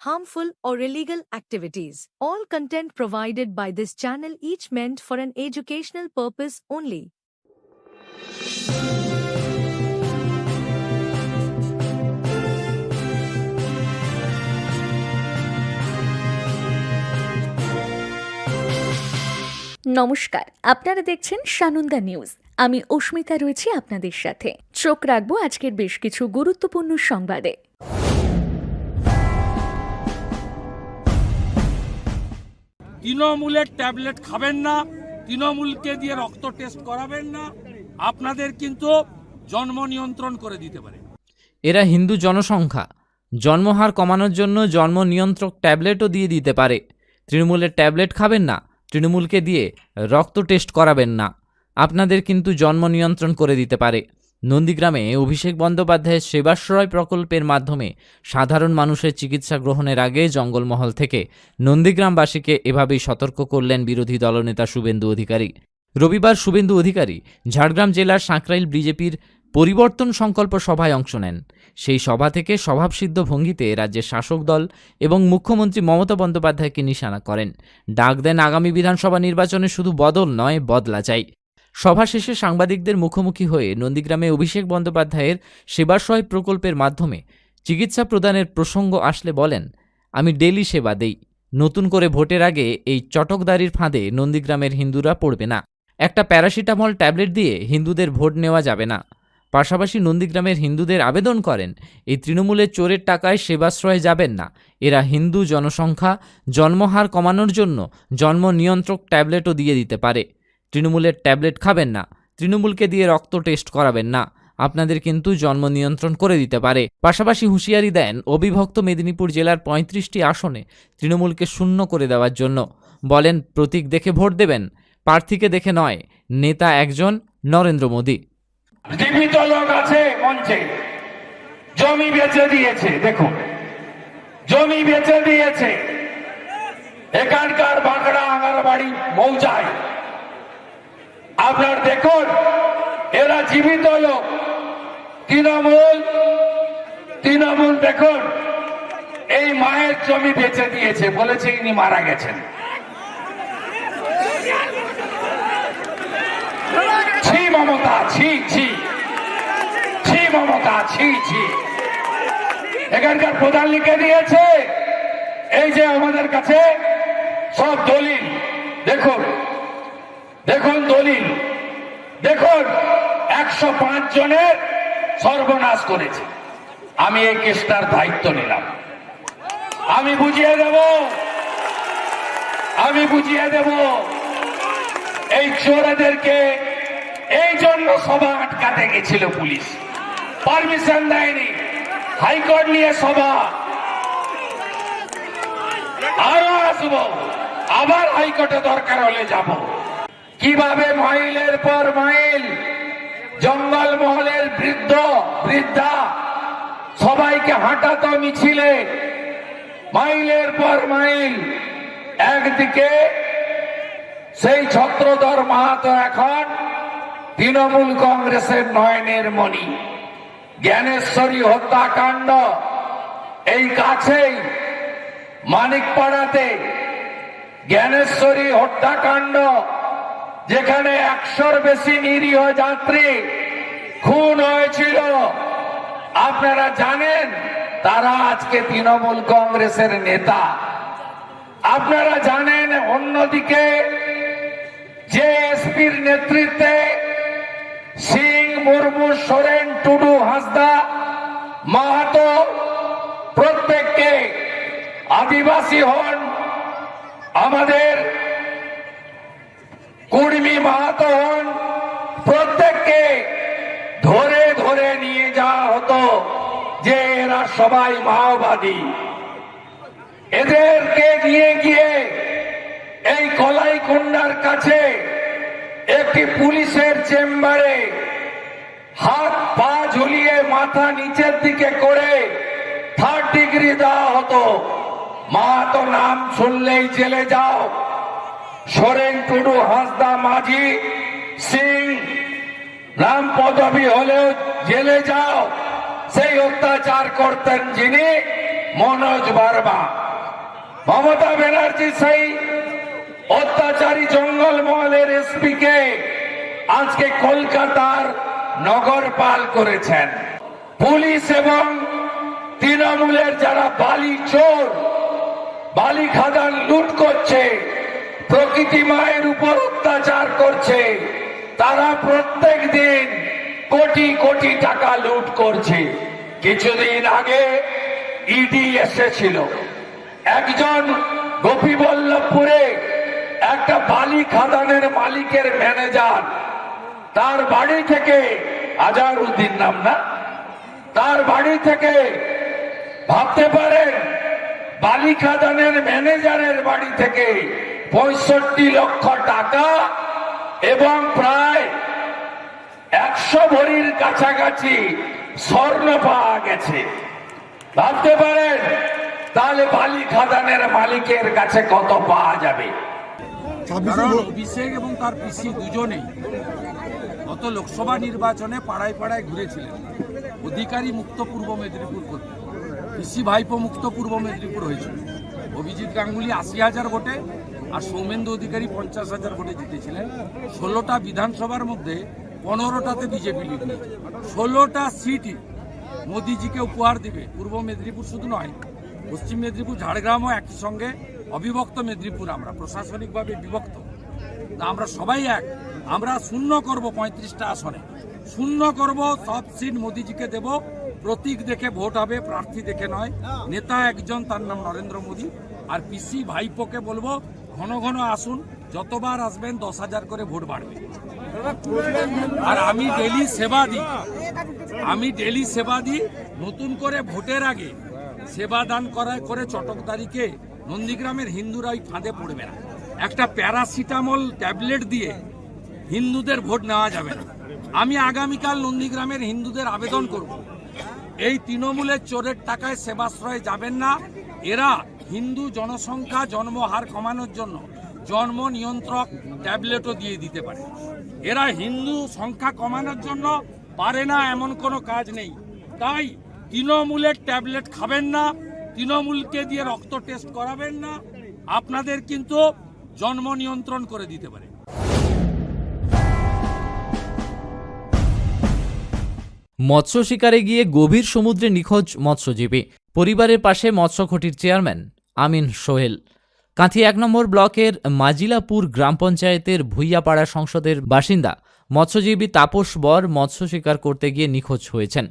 harmful, or illegal activities. All content provided by this channel each meant for an educational purpose only. নমস্কার আপনারা দেখছেন Sananda news আমি অস্মিতা রয়েছি আপনাদের সাথে চোখ রাখব আজকের বেশ কিছু গুরুত্বপূর্ণ সংবাদে তৃণমূলের ট্যাবলেট খাবেন না, তৃণমূলকে দিয়ে রক্ত টেস্ট করাবেন না, আপনাদের কিন্তু জন্ম নিয়ন্ত্রণ করে দিতে পারে। এরা হিন্দু জনসংখ্যা। জন্মহার কমানোর জন্য জন্ম নিয়ন্ত্রক ট্যাবলেটও দিয়ে দিতে পারে। তৃণমূলের ট্যাবলেট খাবেন না, তৃণমূলকে দিয়ে রক্ত টেস্ট করাবেন না। আপনাদের কিন্তু জন্ম নিয়ন্ত্রণ করে দিতে পারে। নন্দীগ্রামে অভিষেক বন্দ্যোপাধ্যায়ের সেবাশ্রয় প্রকল্পের মাধ্যমে সাধারণ মানুষের চিকিৎসা গ্রহণের আগে জঙ্গলমহল থেকে নন্দীগ্রামবাসীকে এভাবেই সতর্ক করলেন বিরোধী দলনেতা শুভেন্দু অধিকারী। রবিবার শুভেন্দু অধিকারী ঝাড়গ্রাম জেলার সাঁকরাইল বিজেপির পরিবর্তন সংকল্প সভায় অংশ নেন। সেই সভা থেকে স্বভাবসিদ্ধ ভঙ্গিতে রাজ্যের শাসক দল এবং মুখ্যমন্ত্রী মমতা বন্দ্যোপাধ্যায়কে নিশানা করেন। ডাক দেন আগামী বিধানসভা নির্বাচনে শুধু বদল নয়, বদলা চাই। সভা শেষে সাংবাদিকদের মুখোমুখি হয়ে নন্দীগ্রামে অভিষেক বন্দ্যোপাধ্যায়ের সেবাশ্রয় প্রকল্পের মাধ্যমে চিকিৎসা প্রদানের প্রসঙ্গ আসলে বলেন, আমি ডেলি সেবা দেই। নতুন করে ভোটের আগে এই চটকদারির ফাঁদে নন্দীগ্রামের হিন্দুরা পড়বে না। একটা প্যারাসিটামল ট্যাবলেট দিয়ে হিন্দুদের ভোট নেওয়া যাবে না। পাশাপাশি নন্দীগ্রামের হিন্দুদের আবেদন করেন, এই তৃণমূলের চোরের টাকায় সেবাশ্রয়ে যাবেন না। এরা হিন্দু জনসংখ্যা, জন্মহার কমানোর জন্য জন্ম নিয়ন্ত্রক ট্যাবলেটও দিয়ে দিতে পারে। তৃণমূলের ট্যাবলেট খাবেন না, তৃণমূলকে দিয়ে রক্ত টেস্ট করাবেন না, আপনাদের কিন্তু জন্ম নিয়ন্ত্রণ করে দিতে পারে। পাশাপাশি হুঁশিয়ারি দেন অবিভক্ত মেদিনীপুর জেলার পঁয়ত্রিশটি আসনে তৃণমূলকে শূন্য করে দেওয়ার জন্য। বলেন, প্রতীক দেখে ভোট দেবেন, প্রার্থীকে দেখে নয়, নেতা একজন, নরেন্দ্র মোদী। জীবিত লোক আছে মঞ্চে। জমি বেচে দিয়েছে, দেখুন। জমি বেচে দিয়েছে। এখানকার বাঁকড়া আঙারবাড়ি মৌজায় আপনার দেখুন, এরা জীবিত তৃণমূল তৃণমূল দেখুন, এই মায়ের জমি বেচে দিয়েছে, বলেছে ইনি মারা গেছেন। ছি মমতা, ছি ছি। ছি মমতা, ছি ছি। এখানকার প্রধান লিখে দিয়েছে, এই যে আমাদের কাছে সব দলিল, দেখুন। দেখুন দলিল। দেখুন, একশো পাঁচ জনের সর্বনাশ করেছে। আমি এই কেসটার দায়িত্ব নিলাম। আমি বুঝিয়ে দেব। আমি বুঝিয়ে দেব। এই চোরেদেরকে এই জন্য সভা আটকাতে গেছিল পুলিশ। পারমিশন দেয়নি। হাইকোর্ট নিয়ে সভা। আরও আসব। আবার হাইকোর্টে দরকার হলে যাব। কীভাবে মাইলের পর মাইল? জঙ্গল মহলের বৃদ্ধ, বৃদ্ধা, সবাইকে হাঁটাতো মিছিলে। মাইলের পর মাইল। একদিকে সেই ছত্রধর মাহাতো এখন তৃণমূল কংগ্রেসের নয়নের মণি। জ্ঞানেশ্বরী হত্যাকাণ্ড। এই কাছেই, মানিকপাড়াতে জ্ঞানেশ্বরী হত্যাকাণ্ড। যেখানে একশোর বেশি নিরীহ যাত্রী খুন হয়েছিল। আপনারা জানেন, তারা আজকে তৃণমূল কংগ্রেসের নেতা। আপনারা জানেন, অন্যদিকে যে এসপির নেতৃত্বে সিং, মুর্মু, সোরেন, টুডু, হাসদা, মাহাতো প্রত্যেককে আদিবাসী হন। আমাদের কুর্মী মাহাতো প্রত্যেককে ধরে ধরে নিয়ে যাওয়া হতো যে এরা সবাই মাওবাদী। এদেরকে নিয়ে গিয়ে কন্যার কাছে একটি পুলিশের চেম্বারে হাত পা ঝুলিয়ে মাথা নিচের দিকে করে থার্ড ডিগ্রি দেওয়া হতো। মা তো নাম শুনলেই জেলে যাও। সোরেন টুডু, হাসদা, মাঝি, সিং নাম পদবী হলেও জেলে যাও। সেই অত্যাচার করতেন যিনি মনোজ বার্মা। মমতা ব্যানার্জি সেই অত্যাচারী জঙ্গলমহলের এসপি কে আজকে কলকাতার নগরপাল করেছেন। পুলিশ এবং তৃণমূলের যারা বালি চোর, বালি খাদান লুট করছে প্রকৃতি মায়ের উপর অত্যাচার করছে। তারা প্রত্যেক দিন কোটি কোটি টাকা লুট করছে। কিছুদিন আগে ইডি এসেছিল। একজন গোপীবল্লভপুরে একটা বালি খাদানের মালিকের ম্যানেজার। তার বাড়ি থেকে আজারউদ্দিন নাম না? তার বাড়ি থেকে ভাবতে পারেন, বালি খাদানের ম্যানেজারের বাড়ি থেকে পঁয়ষট্টি লক্ষ টাকা এবং প্রায় একশো ভরির কাছাকাছি স্বর্ণ পাওয়া গেছে। ভাবতে পারেন তাহলে বালি খাদানের মালিকের কাছে কত পাওয়া যাবে? অভিষেক এবং তার পিসি দুজনেই গত লোকসভা নির্বাচনে পাড়ায় পাড়ায় ঘুরেছিলেন। অধিকারী মুক্ত পূর্ব মেদিনীপুর করতে। পিসি ভাইপো মুক্ত পূর্ব মেদিনীপুর হয়েছিল। অভিজিৎ গাঙ্গুলি আশি হাজার ভোটে আর সৌমেন্দু অধিকারী পঞ্চাশ হাজার ভোটে জিতেছিলেন। ষোলোটা বিধানসভার মধ্যে পনেরোটাতে বিজেপি নিয়েছে। ষোলোটা সিটই মোদিজিকে উপহার দিবে। পূর্ব মেদিনীপুর শুধু নয়, পশ্চিম মেদিনীপুর, ঝাড়গ্রামও একই সঙ্গে, অবিভক্ত মেদিনীপুর আমরা প্রশাসনিকভাবে বিভক্ত। আমরা সবাই এক। আমরা শূন্য করব পঁয়ত্রিশটা আসনে। শূন্য করব, সব সিট মোদিজিকে দেব। প্রতীক দেখে ভোট হবে, প্রার্থী দেখে নয়। নেতা একজন, তার নাম নরেন্দ্র মোদী। আর পিসি ভাইপোকে বলব ঘন ঘন আসুন, যতবার আসবেন দশ হাজার করে ভোট বাড়বে। আর আমি ডেলি সেবা দিই। আমি ডেলি সেবা দিই, নতুন করে ভোটের আগে সেবা দান করায় করে চটকদারিকে নন্দীগ্রামের হিন্দুরা ওই ফাঁদে পড়বে না। একটা প্যারাসিটামল ট্যাবলেট দিয়ে হিন্দুদের ভোট নেওয়া যাবে না। আমি আগামীকাল নন্দীগ্রামের হিন্দুদের আবেদন করব। এই তৃণমূলের চোরের টাকায় সেবাশ্রয়ে যাবেন না। এরা হিন্দু জনসংখ্যা জন্মহার কমানোর জন্য জন্ম নিয়ন্ত্রক ট্যাবলেটও দিয়ে দিতে পারে। এরা হিন্দু সংখ্যা কমানোর জন্য পারে না এমন কোনো কাজ নেই। তাই তৃণমূলের ট্যাবলেট খাবেন না, তৃণমূলকে দিয়ে রক্ত টেস্ট করাবেন না, আপনাদের কিন্তু জন্ম নিয়ন্ত্রণ করে দিতে পারে। মৎস্য শিকারে গিয়ে গভীর সমুদ্রে নিখোঁজ মৎস্যজীবী। পরিবারের পাশে মৎস্যখটির চেয়ারম্যান আমিন সোহেল। কাঁথি এক নম্বর ব্লকের মাজিলাপুর গ্রাম পঞ্চায়েতের ভুইয়াপাড়া সংসদের বাসিন্দা, মৎস্যজীবী তাপস বর মৎস্য শিকার করতে গিয়ে নিখোঁজ হয়েছেন।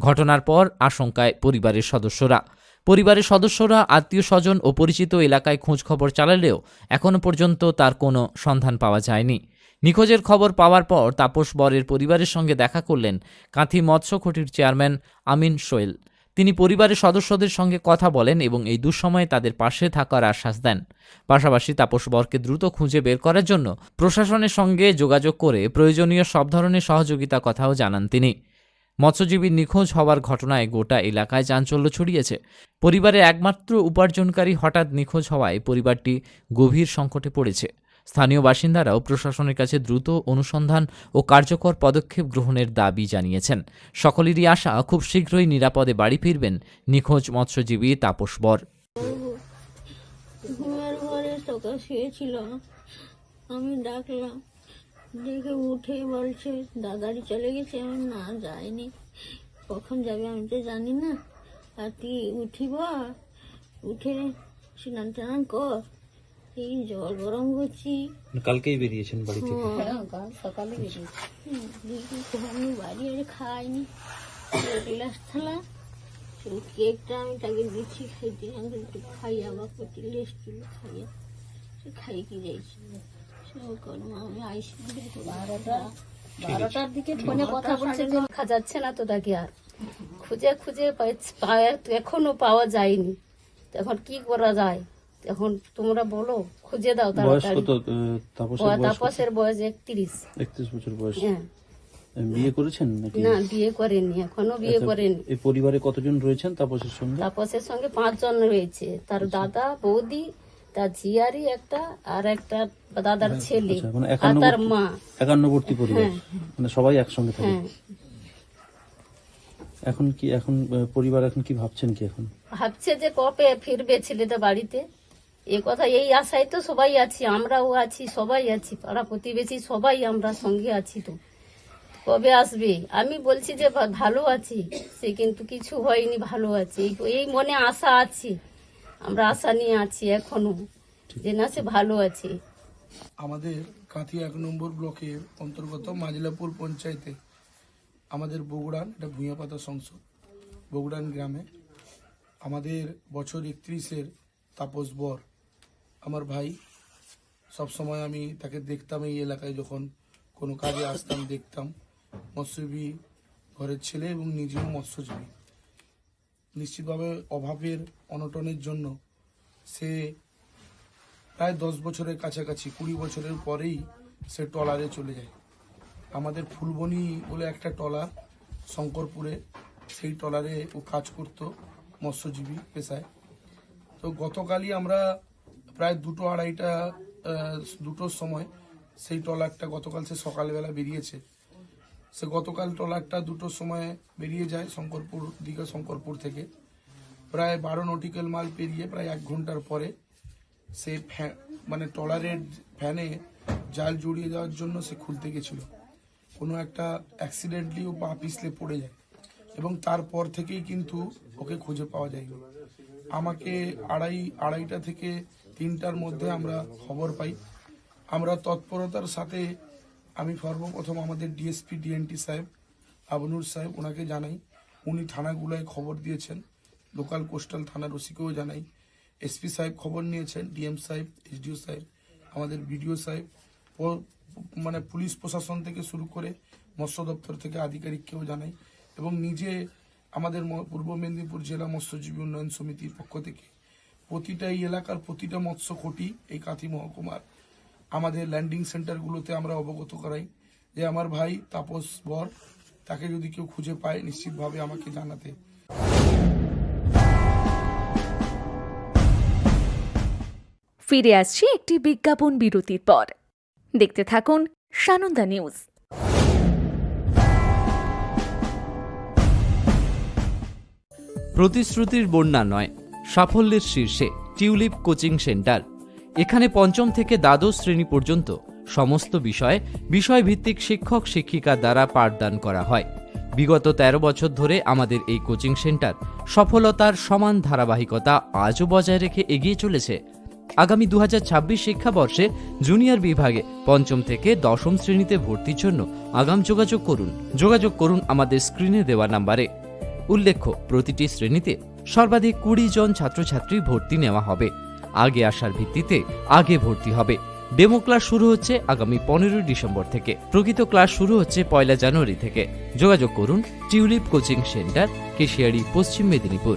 ঘটনার পর আশঙ্কায় পরিবারের সদস্যরা। পরিবারের সদস্যরা আত্মীয় স্বজন ও পরিচিত এলাকায় খোঁজখবর চালালেও এখনও পর্যন্ত তার কোনো সন্ধান পাওয়া যায়নি। নিখোঁজের খবর পাওয়ার পর তাপস বরের পরিবারের সঙ্গে দেখা করলেন কাঁথি মৎস্যখটির চেয়ারম্যান আমিন সোয়েল তিনি পরিবারের সদস্যদের সঙ্গে কথা বলেন এবং এই দুঃসময়ে তাদের পাশে থাকার আশ্বাস দেন। পাশাপাশি তাপস বরকে দ্রুত খুঁজে বের করার জন্য প্রশাসনের সঙ্গে যোগাযোগ করে প্রয়োজনীয় সব ধরনের সহযোগিতা কথাও জানান তিনি। মৎস্যজীবীর নিখোঁজ হওয়ার ঘটনায় গোটা এলাকায় চাঞ্চল্য ছড়িয়েছে। পরিবারের একমাত্র উপার্জনকারী হঠাৎ নিখোঁজ হওয়ায় পরিবারটি গভীর সংকটে পড়েছে। স্থানীয় বাসিন্দারাও প্রশাসনের কাছে দ্রুত অনুসন্ধান ও কার্যকর পদক্ষেপ গ্রহণের দাবি জানিয়েছেন। সকলেরই আশা, খুব শীঘ্রই নিরাপদে বাড়ি ফিরবেন নিখোঁজ মৎস্যজীবী তাপস বর। ঘরে সকাল শুয়েছিল আমি ডাকলাম, দেখে উঠে বলছে দাদারি চলে গেছে, আমি না যাইনি। কখন যাবে আমি তো জানি না। আর তুই উঠিব উঠে স্নান টান কর। এই জল গরম করছি। কালকেই বেরিয়েছেন বাড়ি থেকে? সকালে আমি বাড়ি আর খাইনি। গ্লাস থালা সেই কেকটা আমি তাকে দিচ্ছি খাইতে আমি একটু খাইয়া বা করতে লেস ছিল খাইয়া সে খাই কি যাইছি? সে কর্ম আমি আইসি বারোটা বারোটার দিকে ফোনে কথা বলছে যে দেখা যাচ্ছে না তো তাকে আর। খুঁজে খুঁজে এখনও পাওয়া যায়নি। এখন কি করা যায়? এখন তোমরা বলো খুঁজে দাও তাপসের বয়স একত্রিশ। একত্রিশ বছর বয়স। হ্যাঁ। বিয়ে করেছেন নাকি? না বিয়ে করেনি এখনও বিয়ে আচ্ছা, করেনি এই পরিবারে কতজন রয়েছেন তাপসের সঙ্গে? তাপসের সঙ্গে পাঁচজন রয়েছে। তার দাদা বৌদি তার ঝিয়ারি একটা আর একটা দাদার ছেলে আচ্ছা, মানে আর তার মা। একান্নবর্তী পরিবার। হ্যাঁ। মানে সবাই একসঙ্গে থাকে। হ্যাঁ। এখন কি এখন পরিবার এখন কি ভাবছেন কি এখন? ভাবছে যে কবে ফিরবে ছেলেটা বাড়িতে? এ কথা, এই আশায় তো সবাই আছি, আমরাও আছি, সবাই আছি, পাড়া প্রতিবেশী সবাই আমরা সঙ্গে আছি তো। কবে আসবে? আমি বলছি যে ভালো আছি, সে কিন্তু কিছু হয়নি, ভালো আছে। এই- মনে আশা আছে, আমরা আশা নিয়ে আছি এখনও, যে না সে ভালো আছে। আমাদের কাঁথি এক নম্বর ব্লকের অন্তর্গত মাজলাপুর পঞ্চায়েতে আমাদের বগুড়ান, এটা ভূঁইয়াপাতা সংসদ, বগুড়ান গ্রামে আমাদের বছর একত্রিশের তাপস বর আমার ভাই, সব সময় আমি তাকে দেখতাম এই এলাকায় যখন কোনো কাজে আসতাম, দেখতাম। মৎস্যজীবী ঘরের ছেলে এবং নিজেও মৎস্যজীবী। নিশ্চিতভাবে অভাবের অনটনের জন্য সে প্রায় দশ বছরের কাছাকাছি, কুড়ি বছরের পরেই সে ট্রলারে চলে যায়। আমাদের ফুলবনি বলে একটা ট্রলার, শঙ্করপুরে। সেই ট্রলারে ও কাজ করত মৎস্যজীবী পেশায়। তো গতকালই আমরা প্রায় দুটো আড়াইটা দুটোর সময় সেই ট্রলারটা গতকাল সে সকালবেলা বেরিয়েছে। সে গতকাল ট্রলারটা দুটোর সময় বেরিয়ে যায় শঙ্করপুর, দীঘা শঙ্করপুর থেকে। প্রায় বারো নটিক্যাল মাল পেরিয়ে প্রায় এক ঘণ্টার পরে সে মানে ট্রলারের ফ্যানে জাল জড়িয়ে যাওয়ার জন্য সে খুলতে গেছিল। কোনো একটা অ্যাক্সিডেন্টলি ও পা পিছলে পড়ে যায় এবং তারপর থেকেই কিন্তু ওকে খুঁজে পাওয়া যায়নি। আমাকে আড়াই, আড়াইটা থেকে তিনটার মধ্যে আমরা খবর পাই। আমরা তৎপরতার সাথে আমি সর্বপ্রথম আমাদের ডিএসপি ডিএনটি সাহেব, আবনুর সাহেব ওনাকে জানাই। উনি থানাগুলোয় খবর দিয়েছেন। লোকাল কোস্টাল থানার ওসিকেও জানাই। এসপি সাহেব খবর নিয়েছেন ডিএম সাহেব এসডিও সাহেব, আমাদের বিডিও সাহেব মানে পুলিশ প্রশাসন থেকে শুরু করে মৎস্য দপ্তর থেকে আধিকারিককেও জানাই এবং নিজে আমাদের পূর্ব মেদিনীপুর জেলা মৎস্যজীবী উন্নয়ন সমিতির পক্ষ থেকে প্রতিটা এই এলাকার প্রতিটা মৎস্য কোটি এই কাঁথি মহকুমার। আমাদের ল্যান্ডিং সেন্টারগুলোতে আমরা অবগত করাই যে আমার ভাই তাপস বর তাকে যদি কেউ খুঁজে পায় নিশ্চিতভাবে আমাকে জানাতে। ফিরে আসছি একটি বিজ্ঞাপন বিরতির পর। দেখতে থাকুন সানন্দা নিউজ। প্রতিশ্রুতির বন্যা নয় সাফল্যের শীর্ষে টিউলিপ কোচিং সেন্টার। এখানে পঞ্চম থেকে দ্বাদশ শ্রেণি পর্যন্ত সমস্ত বিষয়ে বিষয়ভিত্তিক শিক্ষক শিক্ষিকা দ্বারা পাঠদান করা হয়। বিগত ১৩ বছর ধরে আমাদের এই কোচিং সেন্টার সফলতার সমান ধারাবাহিকতা আজও বজায় রেখে এগিয়ে চলেছে। আগামী দু হাজার ছাব্বিশ শিক্ষাবর্ষে জুনিয়র বিভাগে পঞ্চম থেকে দশম শ্রেণীতে ভর্তির জন্য আগাম যোগাযোগ করুন। যোগাযোগ করুন আমাদের স্ক্রিনে দেওয়া নাম্বারে। উল্লেখ্য, প্রতিটি শ্রেণীতে সর্বাধিক কুড়ি জন ছাত্রছাত্রী ভর্তি নেওয়া হবে। আগে আসার ভিত্তিতে আগে ভর্তি হবে। ডেমো ক্লাস শুরু হচ্ছে আগামী পনেরোই ডিসেম্বর থেকে। প্রকৃত ক্লাস শুরু হচ্ছে পয়লা জানুয়ারি থেকে। যোগাযোগ করুন টিউলিপ কোচিং সেন্টার, কেশিয়ারি, পশ্চিম মেদিনীপুর।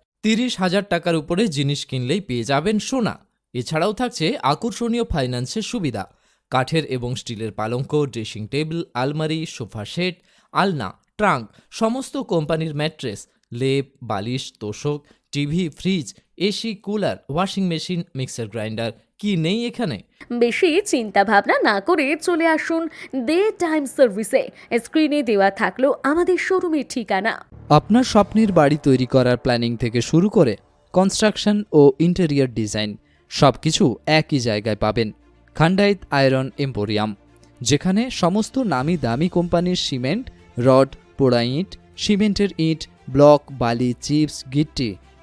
তিরিশ হাজার টাকার উপরে জিনিস কিনলেই পেয়ে যাবেন সোনা। এছাড়াও থাকছে আকর্ষণীয় ফাইন্যান্সের সুবিধা। কাঠের এবং স্টিলের পালঙ্ক, ড্রেসিং টেবিল, আলমারি, সোফা সেট, আলনা, ট্রাঙ্ক, সমস্ত কোম্পানির ম্যাট্রেস, লেপ, বালিশ, তোষক, TV, fridge, AC, cooler, washing machine, mixer grinder কি নেই এখানে? বেশি চিন্তা ভাবনা না করে চলে আসুন দে টাইম সার্ভিসে। স্ক্রিনে দেওয়া থাকল আমাদের শোরুমের ঠিকানা। আপনার স্বপ্নের বাড়ি তৈরি করার প্ল্যানিং থেকে শুরু করে কনস্ট্রাকশন ও ইন্টেরিয়র ডিজাইন সব কিছু একই জায়গায় পাবেন। খান্ডাইত আয়রন এম্পোরিয়াম যেখানে সমস্ত নামি দামি কোম্পানির সিমেন্ট রড পোড়া ইট সিমেন্টের ইট ব্লক বালি চিপস গিট্টি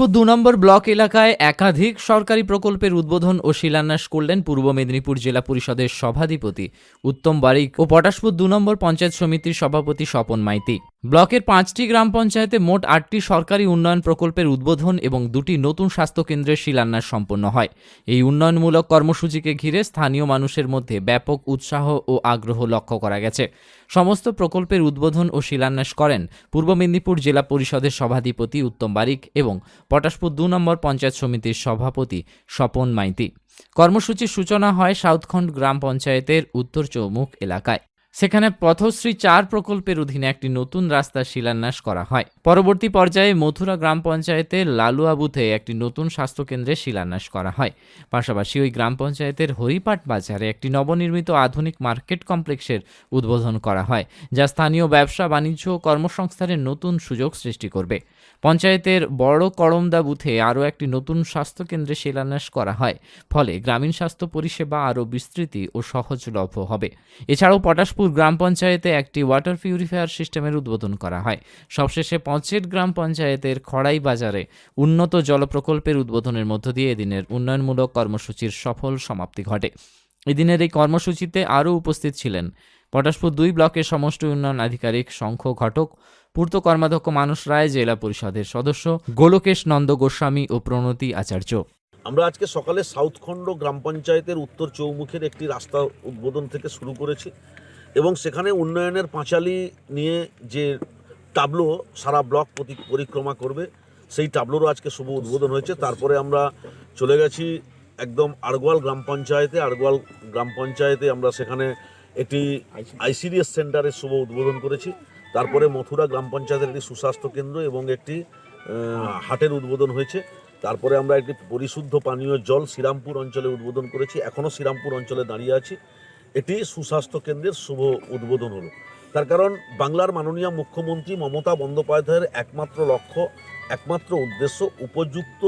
পরশপুর দু নম্বর ব্লক এলাকায় একাধিক সরকারি প্রকল্পের উদ্বোধন ও শিলান্যাস করলেন পূর্ব মেদিনীপুর জেলা পরিষদের সভাধিপতি উত্তম বারিক ও পটাশপুর দু নম্বর পঞ্চায়েত সমিতির সভাপতি স্বপন মাইতি। ব্লকের পাঁচটি গ্রাম পঞ্চায়েতে মোট আটটি সরকারি উন্নয়ন প্রকল্পের উদ্বোধন এবং দুটি নতুন স্বাস্থ্যকেন্দ্রের শিলান্যাস সম্পন্ন হয়। এই উন্নয়নমূলক কর্মসূচিকে ঘিরে স্থানীয় মানুষের মধ্যে ব্যাপক উৎসাহ ও আগ্রহ লক্ষ্য করা গেছে। সমস্ত প্রকল্পের উদ্বোধন ও শিলান্যাস করেন পূর্ব মেদিনীপুর জেলা পরিষদের সভাধিপতি উত্তম বারিক এবং পটাশপুর দু নম্বর পঞ্চায়েত সমিতির সভাপতি স্বপন মাইতি। কর্মসূচির সূচনা হয় সাউথখণ্ড গ্রাম পঞ্চায়েতের উত্তর চৌমুখ এলাকায়। সেখানে পথশ্রী চার প্রকল্পের অধীনে একটি নতুন রাস্তার শিলান্যাস করা হয়। পরবর্তী পর্যায়ে মথুরা গ্রাম পঞ্চায়েতের লালুয়া বুথে একটি নতুন স্বাস্থ্যকেন্দ্রের শিলান্যাস করা হয়। পাশাপাশি ওই গ্রাম পঞ্চায়েতের হরিপাট বাজারে একটি নবনির্মিত আধুনিক মার্কেট কমপ্লেক্সের উদ্বোধন করা হয়, যা স্থানীয় ব্যবসা, বাণিজ্য ও কর্মসংস্থানের নতুন সুযোগ সৃষ্টি করবে। পঞ্চায়েতের বড় করমদা বুথে আরও একটি নতুন স্বাস্থ্যকেন্দ্রে শিলান্যাস করা হয়। ফলে গ্রামীণ স্বাস্থ্য পরিষেবা আরও বিস্তৃতি ও সহজলভ্য হবে। এছাড়াও পটাশপুর গ্রাম পঞ্চায়েতে একটি ওয়াটার পিউরিফায়ার সিস্টেমের উদ্বোধন করা হয়। সবশেষে পঞ্চেট গ্রাম পঞ্চায়েতের খড়াই বাজারে উন্নত জল প্রকল্পের উদ্বোধনের মধ্য দিয়ে এদিনের উন্নয়নমূলক কর্মসূচির সফল সমাপ্তি ঘটে। এদিনের এই কর্মসূচিতে আরও উপস্থিত ছিলেন পটাশপুর দুই ব্লকের সমষ্টি উন্নয়ন আধিকারিক শঙ্খ ঘটক, পূর্ত কর্মাধ্যক্ষ মানুষ রায়, জেলা পরিষদের সদস্য, গোলকেশ নন্দ গোস্বামী ও প্রণতি আচার্য। আমরা আজকে সকালে সাউথখণ্ড গ্রাম পঞ্চায়েতের উত্তর চৌমুখের একটি রাস্তা উদ্বোধন থেকে শুরু করেছি এবং সেখানে উন্নয়নের পাঁচালি নিয়ে যে টাবলো সারা ব্লক পরিক্রমা করবে, সেই টাবলোরও আজকে শুভ উদ্বোধন হয়েছে। তারপরে আমরা চলে গেছি একদম আড়গোয়াল গ্রাম পঞ্চায়েতে। আড়গোয়াল গ্রাম পঞ্চায়েতে আমরা সেখানে একটি আইসিডিএস সেন্টারের শুভ উদ্বোধন করেছি। তারপরে মথুরা গ্রাম পঞ্চায়েতের একটি সুস্বাস্থ্য কেন্দ্র এবং একটি হাটের উদ্বোধন হয়েছে। তারপরে আমরা একটি পরিশুদ্ধ পানীয় জল শ্রীরামপুর অঞ্চলে উদ্বোধন করেছি। এখনও শ্রীরামপুর অঞ্চলে দাঁড়িয়ে আছি। এটি সুস্বাস্থ্য কেন্দ্রের শুভ উদ্বোধন হলো। তার কারণ বাংলার মাননীয় মুখ্যমন্ত্রী মমতা বন্দ্যোপাধ্যায়ের একমাত্র লক্ষ্য, একমাত্র উদ্দেশ্য উপযুক্ত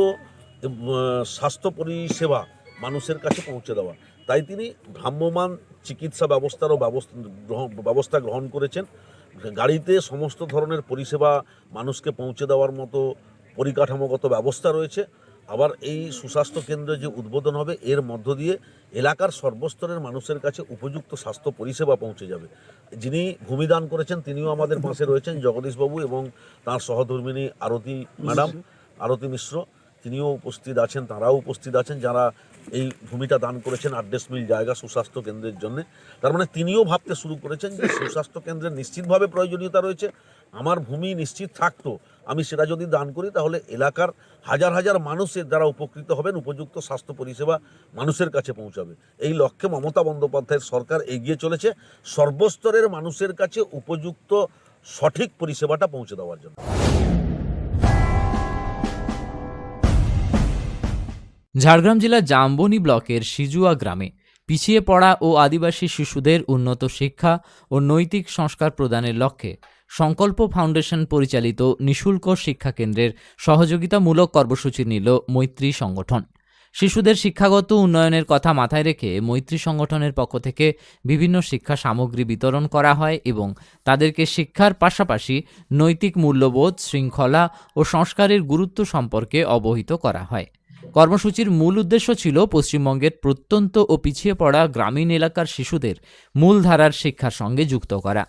স্বাস্থ্য পরিষেবা মানুষের কাছে পৌঁছে দেওয়া। তাই তিনি ভ্রাম্যমান চিকিৎসা ব্যবস্থারও ব্যবস্থা ব্যবস্থা গ্রহণ করেছেন। গাড়িতে সমস্ত ধরনের পরিষেবা মানুষকে পৌঁছে দেওয়ার মতো পরিকাঠামোগত ব্যবস্থা রয়েছে। আবার এই সুস্বাস্থ্য কেন্দ্রে যে উদ্বোধন হবে এর মধ্য দিয়ে এলাকার সর্বস্তরের মানুষের কাছে উপযুক্ত স্বাস্থ্য পরিষেবা পৌঁছে যাবে। যিনি ভূমিদান করেছেন তিনিও আমাদের পাশে রয়েছেন জগদীশবাবু এবং তার সহধর্মিনী আরতি ম্যাডাম আরতি মিশ্র। তিনিও উপস্থিত আছেন তারাও উপস্থিত আছেন যারা এই ভূমিটা দান করেছেন আড্রেস মিল জায়গা সুস্বাস্থ্য কেন্দ্রের জন্য। তার মানে তিনিও ভাবতে শুরু করেছেন যে সুস্বাস্থ্য কেন্দ্রের নিশ্চিতভাবে প্রয়োজনীয়তা রয়েছে। আমার ভূমি নিশ্চিত থাকতো, আমি সেটা যদি দান করি তাহলে এলাকার হাজার হাজার মানুষের দ্বারা উপকৃত হবেন, উপযুক্ত স্বাস্থ্য পরিষেবা মানুষের কাছে পৌঁছাবে। এই লক্ষ্যে মমতা বন্দ্যোপাধ্যায়ের সরকার এগিয়ে চলেছে সর্বস্তরের মানুষের কাছে উপযুক্ত সঠিক পরিষেবাটা পৌঁছে দেওয়ার জন্য। ঝাড়গ্রাম জেলার জাম্বনি ব্লকের সিজুয়া গ্রামে পিছিয়ে পড়া ও আদিবাসী শিশুদের উন্নত শিক্ষা ও নৈতিক সংস্কার প্রদানের লক্ষ্যে সংকল্প ফাউন্ডেশন পরিচালিত নিশুল্ক শিক্ষা কেন্দ্রের সহযোগিতামূলক কর্মসূচি নিল মৈত্রী সংগঠন। শিশুদের শিক্ষাগত উন্নয়নের কথা মাথায় রেখে মৈত্রী সংগঠনের পক্ষ থেকে বিভিন্ন শিক্ষা সামগ্রী বিতরণ করা হয় এবং তাদেরকে শিক্ষার পাশাপাশি নৈতিক মূল্যবোধ, শৃঙ্খলা ও সংস্কারের গুরুত্ব সম্পর্কে অবহিত করা হয়। কর্মসূচির মূল উদ্দেশ্য ছিল পশ্চিমবঙ্গের প্রত্যন্ত ও পিছিয়ে পড়া গ্রামীণ এলাকার শিশুদের মূলধারার শিক্ষার সঙ্গে যুক্ত করা।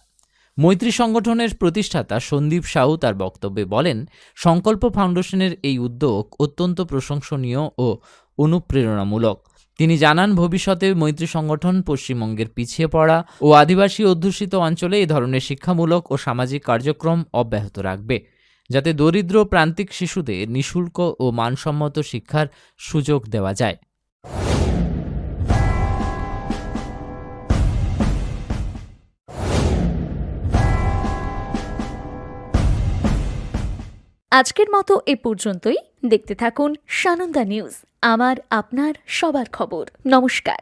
মৈত্রী সংগঠনের প্রতিষ্ঠাতা সন্দীপ সাহু তার বক্তব্যে বলেন, সংকল্প ফাউন্ডেশনের এই উদ্যোগ অত্যন্ত প্রশংসনীয় ও অনুপ্রেরণামূলক। তিনি জানান, ভবিষ্যতে মৈত্রী সংগঠন পশ্চিমবঙ্গের পিছিয়ে পড়া ও আদিবাসী অধ্যুষিত অঞ্চলে এই ধরনের শিক্ষামূলক ও সামাজিক কার্যক্রম অব্যাহত রাখবে। যাতে দরিদ্র প্রান্তিক শিশুদের নিশুল্ক ও মানসম্মত শিক্ষার সুযোগ দেওয়া যায়। আজকের মতো এ পর্যন্তই। দেখতে থাকুন সানন্দা নিউজ, আমার, আপনার, সবার খবর। নমস্কার।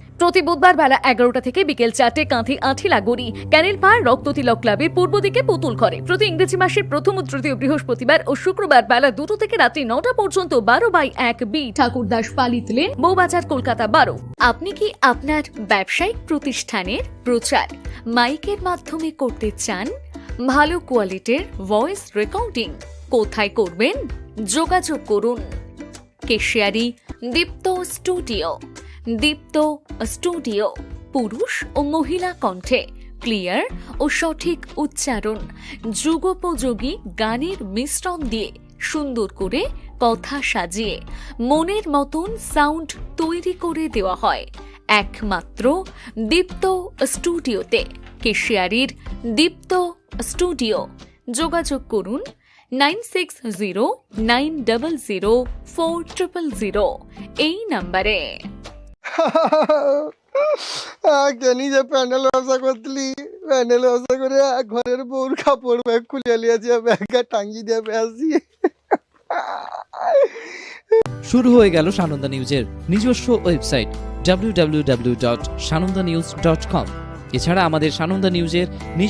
প্রতি বুধবার বেলা এগারোটা থেকে বিকেল চারটে কাঁথি আঠিলা গড়ি ক্যানেল পাড় রক্ততিলক ক্লাবের পূর্ব দিকে পুতুল করে প্রতি ইংরেজি মাসের প্রথম ও তৃতীয় বৃহস্পতিবার ও শুক্রবার বেলা দুটো থেকে রাত্রি নটা পর্যন্ত বারো বাই এক বি ঠাকুরদাস পালিত লেন বৌবাজার কলকাতা বারো। আপনি কি আপনার ব্যবসায়িক প্রতিষ্ঠানের প্রচার মাইকের মাধ্যমে করতে চান? ভালো কোয়ালিটির ভয়েস রেকর্ডিং কোথায় করবেন? যোগাযোগ করুন। কেশিয়ারি দীপ্ত স্টুডিও। দীপ্ত স্টুডিও, পুরুষ ও মহিলা কণ্ঠে ক্লিয়ার ও সঠিক উচ্চারণ, যুগোপযোগী গানের মিশ্রণ দিয়ে সুন্দর করে কথা সাজিয়ে মনের মতন সাউন্ড তৈরি করে দেওয়া হয়। একমাত্র দীপ্ত স্টুডিওতে কেশিয়ারির দীপ্ত স্টুডিও। যোগাযোগ করুন nine six zero nine double zero four triple zero. এই নাম্বারে। যে প্যান্ডেল ব্যবসা করতলি প্যান্ডেল ব্যবসা করে ঘরের বউর কাপড় ব্যাগ খুলে লিয়েছি ব্যাগটা টাঙ্গি দিয়ে পেয়েছি শুরু হয়ে গেল সানন্দা নিউজের নিজস্ব ওয়েবসাইট www.sanondanews.com এছাড়া আমাদের সানন্দা নিউজের নিজস্ব